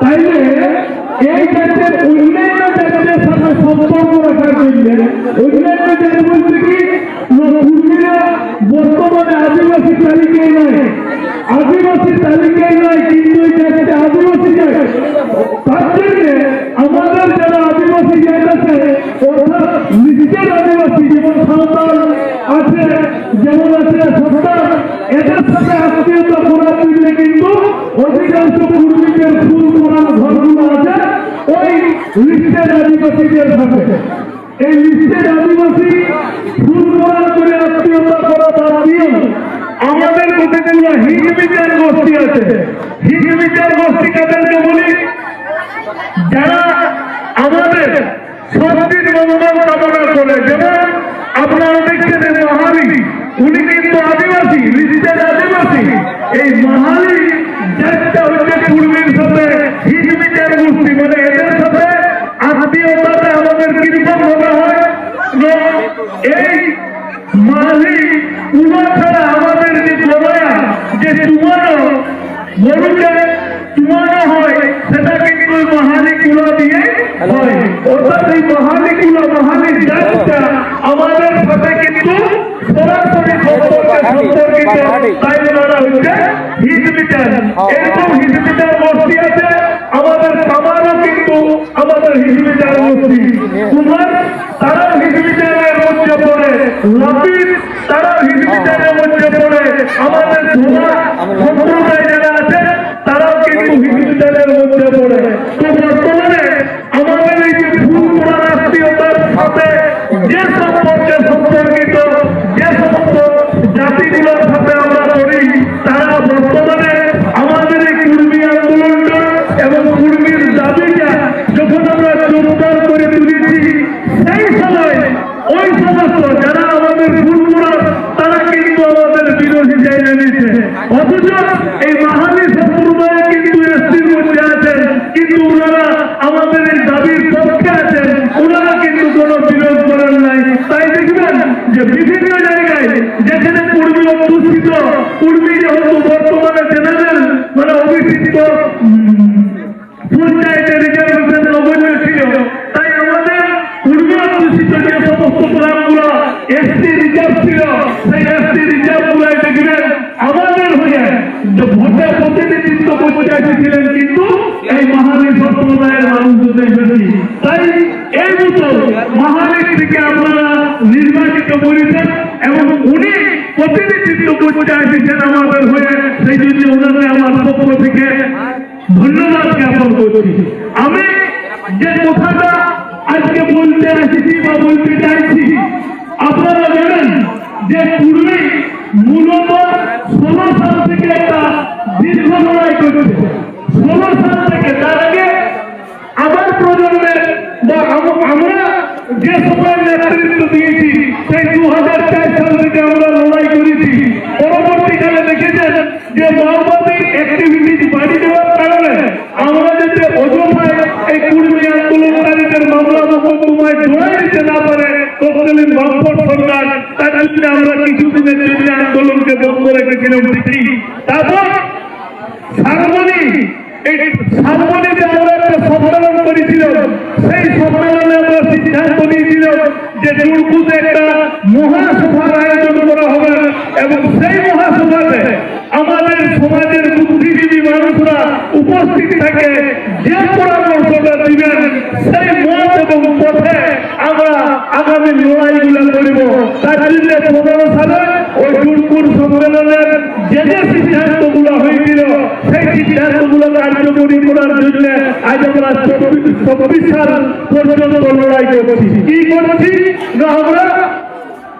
তাইলে এই জাতের অন্যান্য জাতের সাথে সম্পর্ক রাখার জন্য অন্যান্য জাত বলতে কি কুর্মীরা বর্তমানে আদিবাসী তালিকায় নয়। আদিবাসী তালিকায় নয়, কিন্তু এই আদিবাসী তার জন্য আছে, যেমন আছে সত্তা এদের সাথে আত্মীয়তা করার জন্য কিন্তু অধিকাংশ পূর্বীদের ফুল করার ঘরগুলো আছে ওই লিস্টের আদিবাসীদের সাথে। এই লিস্টের আদিবাসী ফুল করার করে আত্মীয়তা করা তার নিয়ম আমাদের কতগুলো হিট বিচার গোষ্ঠী আছে হিট বিচার গোষ্ঠী কাদেরকে বলি, যারা আমাদের সত্যির মনোবল কামনা করে, যেমন আপনারা দেখছেন এই মাহালি। উনি কিন্তু আদিবাসী লিস্টের আদিবাসী। এই মাহালি যারটা হচ্ছে পূর্বের সাথে বিচার গোষ্ঠী মানে এদের সাথে আত্মীয়তাটা আমাদের কীরকম হয়? এই মাহালি উনা ছাড়া আমাদের যে জমায়া যে চুমানো গরুকে চুমানো হয় সেটা কিন্তু মহালি কুলা দিয়ে হয় অর্থাৎ এই মহালি কুলা মহালি জাতটা আমাদের সাথে কিন্তু সরাসরি সম্পর্কে তাই ওনারা হচ্ছে হিজবিটার এরকম হিজবিটার গোষ্ঠী আছে আমাদের কামারও কিন্তু আমাদের হিজবিটার গোষ্ঠী কুমার তারাও হিজবিটারের মধ্যে পড়ে। লাপিস তারাও Mm-hmm. প্রতিনিধিত্ব করতে এসেছেন আমাদের হয়ে সেই জন্য আমার পক্ষ থেকে ধন্যবাদ জ্ঞাপন করছি আমি যে কথাটা আজকে বলতে এসেছি বা বলতে চাইছি আপনারা জানেন যে পূর্বে মূলত ষোলো সাল থেকে একটা দীর্ঘ লড়াই করেছে ষোলো সাল থেকে তার আগে বা আমরা যে সময় নেতৃত্ব দিয়েছি, সেই দু হাজার চার সাল থেকে আমরা পরবর্তীকালে দেখেছেন যে মাওবাদী অ্যাক্টিভিটিস বাড়ি দেওয়ার কারণে আমরা যাতে অযথায় এই কুর্মী আন্দোলনকারীদের মামলা মোকদ্দমায় জড়াই দিতে না পারে, তৎকালীন সরকার আমরা কিছুদিনের জন্য আন্দোলনকে বন্ধ রেখেছিলাম তারপর আমরা একটা সম্মেলন করেছিলাম। সেই সম্মেলনে আমরা সিদ্ধান্ত নিয়েছিলাম যে একটা মহাসভার আয়োজন করা হবে এবং সেই মহাসভাতে আমাদের সমাজের বুদ্ধিজীবী মানুষরা উপস্থিত থাকে যে পরামর্শটা দিবেন সেই মত এবং পথে আমরা আগামী লড়াইগুলো করব তার জন্য পনেরো সালে ওই সম্মেলনের যে যে সিদ্ধান্তগুলো হয়েছিল, সেই সিদ্ধান্তগুলো কার্যকরী করার জন্য আজ আমরা চব্বিশ সাল পর্যন্ত লড়াই করছি। কি করছি? না, আমরা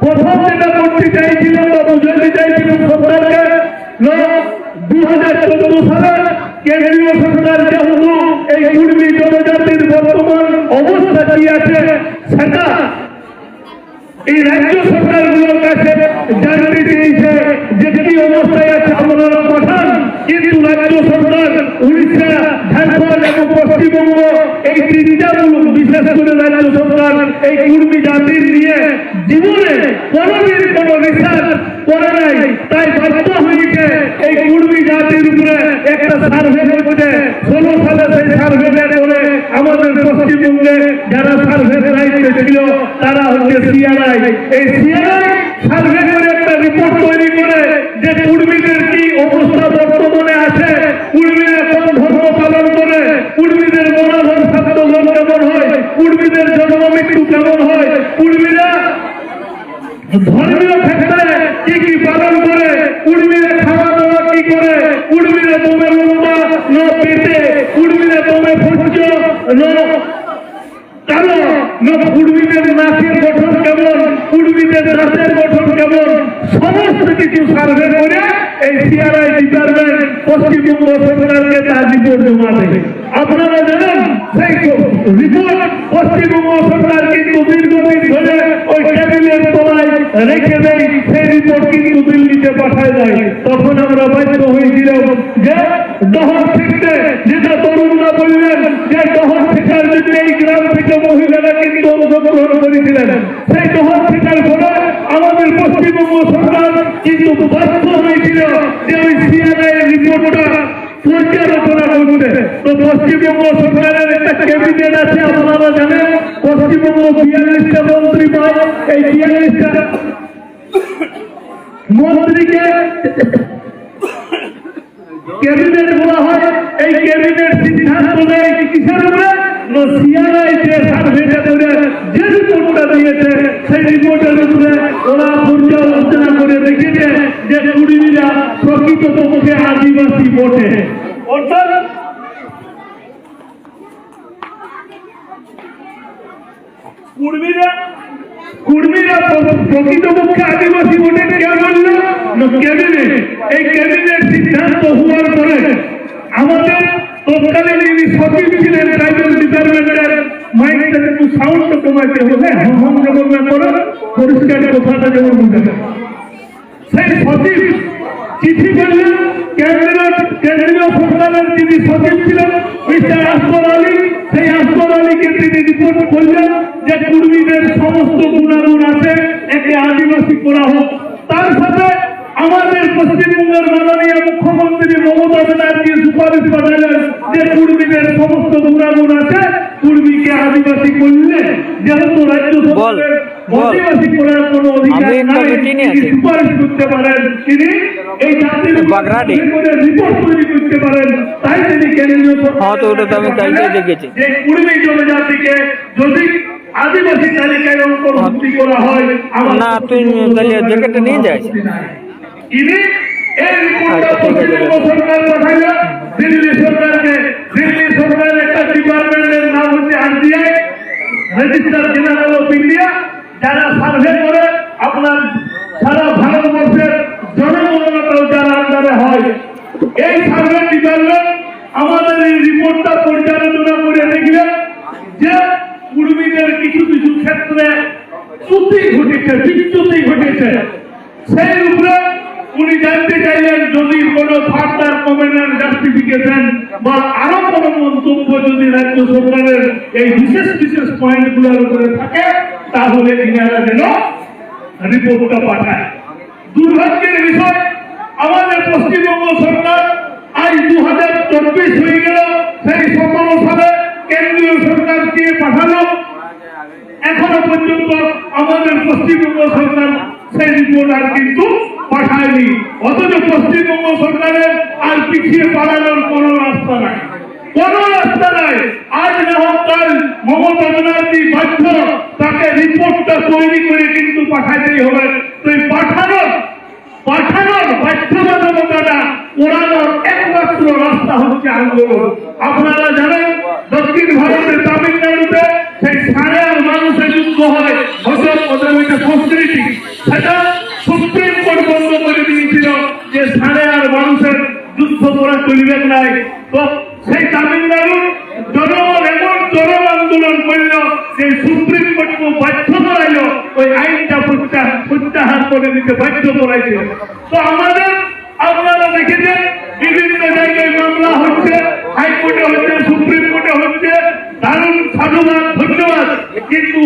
প্রথম যেটা করতে চাইছিলাম বা বুঝাতে চাইছিলাম সরকারকে দু হাজার চোদ্দ সালে কেন্দ্রীয় সরকার যেহেতু এই কুর্মী জনজাতির বর্তমান অবস্থা কি আছে, সেটা এই রাজ্য সরকারগুলোর কাছে জানতে চেয়েছে যে তাই হয়েছে এই কুর্মী জাতির উপরে একটা ষোলো সালে সেই সার্ভেটা করে আমাদের পশ্চিমবঙ্গে যারা সার্ভে দায়িত্বে ছিল, তারা হচ্ছে সিআরআই এই সিআরআই সার্ভে করে রিপোর্ট তৈরি করে যে কুর্মীদের কি অবস্থা বর্তমানে আছে কুর্মীরা কোন ধর্ম পালন করে কুর্মীদের মনোধন স্বাস্থ্যধন কেমন হয় কুর্মীদের জন্ম মৃত্যু কেমন হয় কুর্মীরা ধর্মীয় ক্ষেত্রে কি কি পালন করে, উর্মিরে খাওয়া দাওয়া কি করে, উর্মিরে বোমে লম্বা ন পেটে উর্মিরে বোমে ভোজ্য ন কালো ন উর্মিদের নাচের গঠন কেমন, উর্মিদের নাচের গঠন কেমন সার্ভে করে এই সিআরআই ডিপার্টমেন্ট পশ্চিমবঙ্গ সরকারকে তার রিপোর্ট জমা দেবে আপনারা জানেন সেই রিপোর্ট পশ্চিমবঙ্গ সরকার কিন্তু দীর্ঘদিন ধরে ওই টেবিলের তলায় রেখে দেয় পশ্চিমবঙ্গ সরকারের একটা ক্যাবিনেট আছে, আপনারা জানেন, পশ্চিমবঙ্গ বিয়াল্লিশটা মন্ত্রী পায় এই বিয়াল্লিশটা মন্ত্রীকে ক্যাবিনেট বলা হয়, এই ক্যাবিনেট সিদ্ধান্ত নেয় কিসের উপরে? করে যে রিপোর্টটা দিয়েছে, সেই রিপোর্টের উপরে ওরা পর্যালোচনা করে দেখেছে যে কুড়িরা প্রকৃতপক্ষে আদিবাসী বটে। অর্থাৎ কুর্মীরা কুর্মীরা প্রকৃতপক্ষে আদিবাসী বটে কে বলল ক্যাবিনেট। এই ক্যাবিনেট সিদ্ধান্ত হওয়ার পরে আমাদের তৎকালীন যিনি সচিব ছিলেন ট্রাইবেল ডিপার্টমেন্টের মাইন্ডটা একটু সাউন্ড কমাইতে হবে। হম যেমন না করো পরিষ্কার কথাটা যেমন বুঝতে সেই সচিব চিঠি করলেন কেন্দ্রীয় কেন্দ্রীয় সরকারের যিনি সচিব ছিলেন মিস্টার আসফর আলী সেই আসফর আলীকে তিনি রিপোর্ট করলেন যে কুর্মীদের সমস্ত গুণাগুণ আছে একে আদিবাসী করা হোক। তার সাথে আমাদের পশ্চিমবঙ্গের মাননীয় মুখ্যমন্ত্রী মমতা ব্যানার্জি সুপারিশ পাঠালেন যে কুর্মীদের সমস্ত গুণাগুণ আছে কুর্মীকে আদিবাসী করলে যেহেতু রাজ্য সরকারের বল। আদিবাসী করার কোনো অধিকার আমি একটা মিটিংয়ে আছি। সুপারিশ করতে পারেন তিনি এই জাতির বাগরাটি। রিপোর্ট তৈরি করতে পারেন তাই তিনি কেন্দ্রীয় হ্যাঁ, তো ওটা তো আমি কালকে দেখেছি। যে কুর্মী জনজাতিকে যদি আদিবাসী তালিকায় অন্তর্ভুক্তি করা হয় না, তুই তাহলে জ্যাকেটটা নিয়ে যাস। এই রিপোর্টটা আচ্ছা। পশ্চিমবঙ্গ সরকার পাঠাইল দিল্লি সরকারকে দিল্লি সরকারের একটা ডিপার্টমেন্টের নাম হচ্ছে RBI register general of India যারা সার্ভে করে, আপনার সারা ভারতবর্ষের জনগণনাটাও যারা আন্ডারে হয়, এই সার্ভে ডিপার্টমেন্ট আমাদের এই রিপোর্টটা পর্যালোচনা করে দেখলেন যে কুর্মীদের কিছু কিছু ক্ষেত্রে ত্রুটি ঘটেছে, বিচ্যুতি ঘটেছে। সেই উপরে উনি জানতে চাইলেন, যদি কোনো ফার্দার কমেন্ট জাস্টিফিকেশন বা আরও কোনো মন্তব্য যদি রাজ্য সরকারের এই বিশেষ বিশেষ পয়েন্টগুলোর উপরে থাকে তাহলে ইনারা যেন রিপোর্টটা পাঠায়। দুর্ভাগ্যের বিষয়, আমাদের পশ্চিমবঙ্গ সরকার আজ দু হাজার চব্বিশ হয়ে গেল, সেই সালে কেন্দ্রীয় সরকারকে পাঠালো। এখনও পর্যন্ত আমাদের পশ্চিমবঙ্গ সরকার সেই রিপোর্ট আর কিন্তু পাঠায়নি। অথচ পশ্চিমবঙ্গ সরকারের আর পিছিয়ে পালানোর কোনো রাস্তা নাই। কোনো রাস্তা নাই। আজ না হোক কাল মমতা ব্যানার্জি বাধ্য তাকে রিপোর্টটা তৈরি করে কিন্তু পাঠাতেই হবে। তো এই পাঠানোর পাঠানোর বাধ্যবাধকতাটা ওড়ানোর একমাত্র রাস্তা হচ্ছে আন্দোলন। আপনারা জানেন, দক্ষিণ ভারতের তামিলনাড়ুতে সেই সাড়ে মানুষের যুদ্ধ হয় হয়তো ওদের সংস্কৃতি। সেটা সুপ্রিম কোর্ট বন্ধ করে দিয়েছিল যে সাড়ে আর মানুষের যুদ্ধ করা চলবে নাই। তো সেই তামিলনাড়ুর জনগণ এমন চরম আন্দোলন করল যে সুপ্রিম কোর্টকে বাধ্য করাইল ওই আইনটা প্রত্যাহার করে দিতে বাধ্য করাইছিল তো আমাদের আপনারা দেখেছেন, বিভিন্ন জায়গায় মামলা হচ্ছে, হাইকোর্টে হচ্ছে, সুপ্রিম কোর্টে হচ্ছে। দারুণ সাধুবাদ, ধন্যবাদ। কিন্তু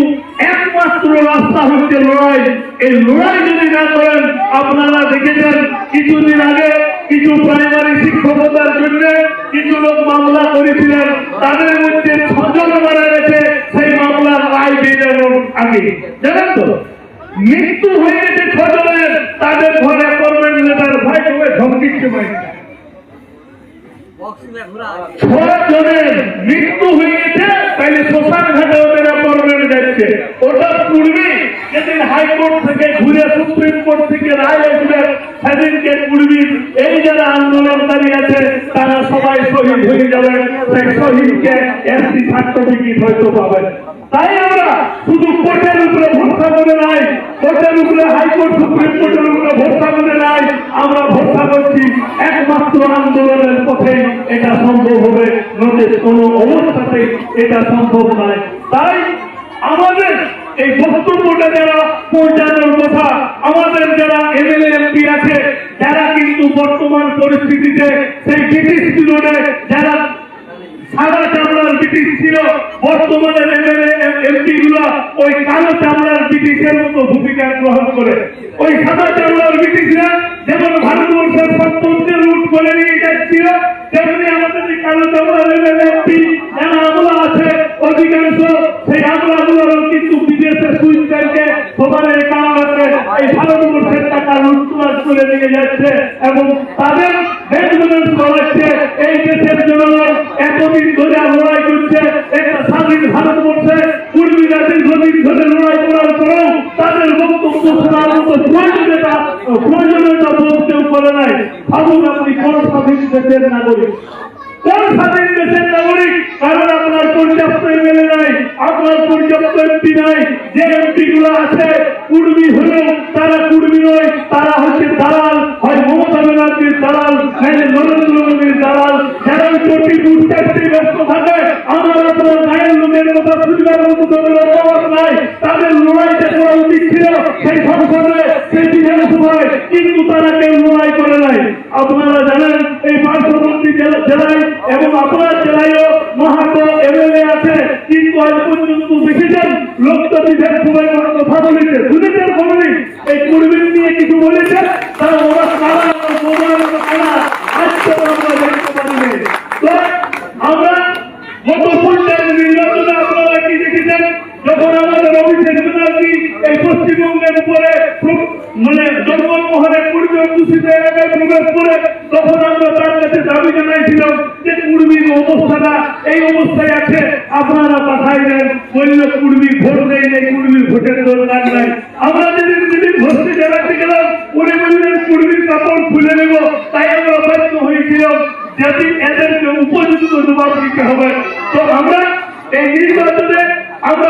একমাত্র রাস্তা হচ্ছে লড়াই। এই লড়াই যদি না করেন, আপনারা দেখেছেন, কিছুদিন আগে কিছু প্রাইমারি শিক্ষকতার জন্য কিছু লোক মামলা করেছিলেন। তাদের মধ্যে ছজন মারা গেছে, সেই মামলার রায় বেরোনোর আগে জানেন তো, মৃত্যু হয়ে গেছে ছজনের, তাদের ঘরে করবেন নেতার ভাই ধমকি ভাই। মৃত্যু হয়ে গেছে, তাইলে শ্মশান ঘাটে ওদের অ্যাপয়েন্টমেন্ট যাচ্ছে। ওটা পূর্বে যেদিন হাইকোর্ট থেকে ঘুরে সুপ্রিম কোর্ট থেকে রায় আসবে সেদিনকে পূর্বী এই যারা আন্দোলনকারী আছে, তারা সবাই শহীদ হয়ে যাবেন সেই শহীদকে এসসি সার্টিফিকেট হয়তো পাবেন। তাই আমরা শুধু কোর্টের উপরে ভরসা করে নাই, কোর্টের উপরে হাইকোর্ট, সুপ্রিম কোর্টের উপরে ভরসা করে নাই, আমরা ভরসা করছি একমাত্র আন্দোলনের পথে এটা সম্ভব হবে নদে কোনো অবস্থাতে এটা সম্ভব নয়। তাই আমাদের এই বক্তব্যটা যারা পৌঁছানোর কথা, আমাদের যারা এমএলএ, এমপি আছে, যারা কিন্তু বর্তমান পরিস্থিতিতে সেই ব্রিটিশ পিরিয়ডে যারা সাদা চামড়ার ব্রিটিশ ছিল, বর্তমানে এমএলএ, এমপি গুলো ওই কালো চামড়ার ব্রিটিশের মতো ভূমিকা গ্রহণ করে। ওই সাদা চামড়ার ব্রিটিশরা যেমন ভারতবর্ষের সন্তোষকে করে নিয়ে যাচ্ছিল তেমনি আমাদের যে কালো এমএলএ এমপি যারা আমলা আছে, অধিকাংশ সেই আমলাগুলোর কিন্তু বিদেশে সুইচ ব্যাংকে সবারের কারণে এই ভারতবর্ষের টাকা লুটতরাজ করে নিয়ে যাচ্ছে এবং তাদের মেনটেন্স করাচ্ছে এই দেশের জনগণ এতদিন ধরে লড়াই করছে, একটা স্বাধীন ভারতবর্ষে পূর্বীরা দীর্ঘদিন ধরে লড়াই করার পরেও তাদের বক্তব্য শোনার মতো প্রয়োজনীয়তা প্রয়োজনীয়তা কেউ করে নাই। ভাবুন আপনি কোন দেশের নাগরিক। কোন দেশের নাগরিক, কারণ আপনার পর্যাপ্ত নাই, আপনার পর্যাপ্ত এমপি নাই, যে এমপি গুলো আছে, কুর্মী তারা কুর্মী নয়, তারা হচ্ছে দালাল, হয় মমতা ব্যানার্জির দালাল নাইলে নরেন্দ্র মোদীর দালাল। যারা ব্যস্ত থাকে, আমার আপনার লোকের কথা শুনবার মতো তাদের করা উচিত ছিল সেই সংসদে কিন্তু তারা কেউ লড়াই করে নাই। আপনারা জানেন, এই পার্শ্ববর্তী জেলা- জেলায় এবং আপনার জেলায়ও মাহাতো এমএলএ আছে কিন্তু আজ পর্যন্ত দেখেছেন লোকটা বিধানসভায় কোনো কথা বলেছে শুনেছেন খবরে এই কুর্মীর নিয়ে কিছু বলেছে তারা ওরা ওরা বোমার আজকে আমরা দেখতে আমরা গত নির্বাচনে আপনারা কি দেখেছেন? যখন আমাদের অভিষেক ব্যানার্জি এই পশ্চিমবঙ্গের উপরে প্র- মানে তাই আমরা ব্যস্ত হয়েছিলাম যদি এদেরকে উপযুক্ত জবাব দিতে হবে। তো আমরা এই নির্বাচনে আমরা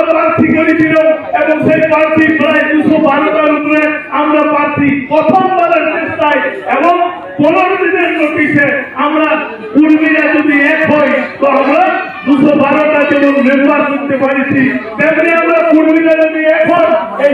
সেই প্রার্থী প্রায় দুশো বারোটার উপরে আমরা প্রার্থী প্রথমবারের চেষ্টায় এবং পনেরো দিনের নোটিশে আমরা কুর্মীরা যদি এক হই তো আমরা দুশো বারোটা যেমন মেম্বার করতে পারিছি, তেমনি আমরা কর্মীরা যদি এক হয়, এই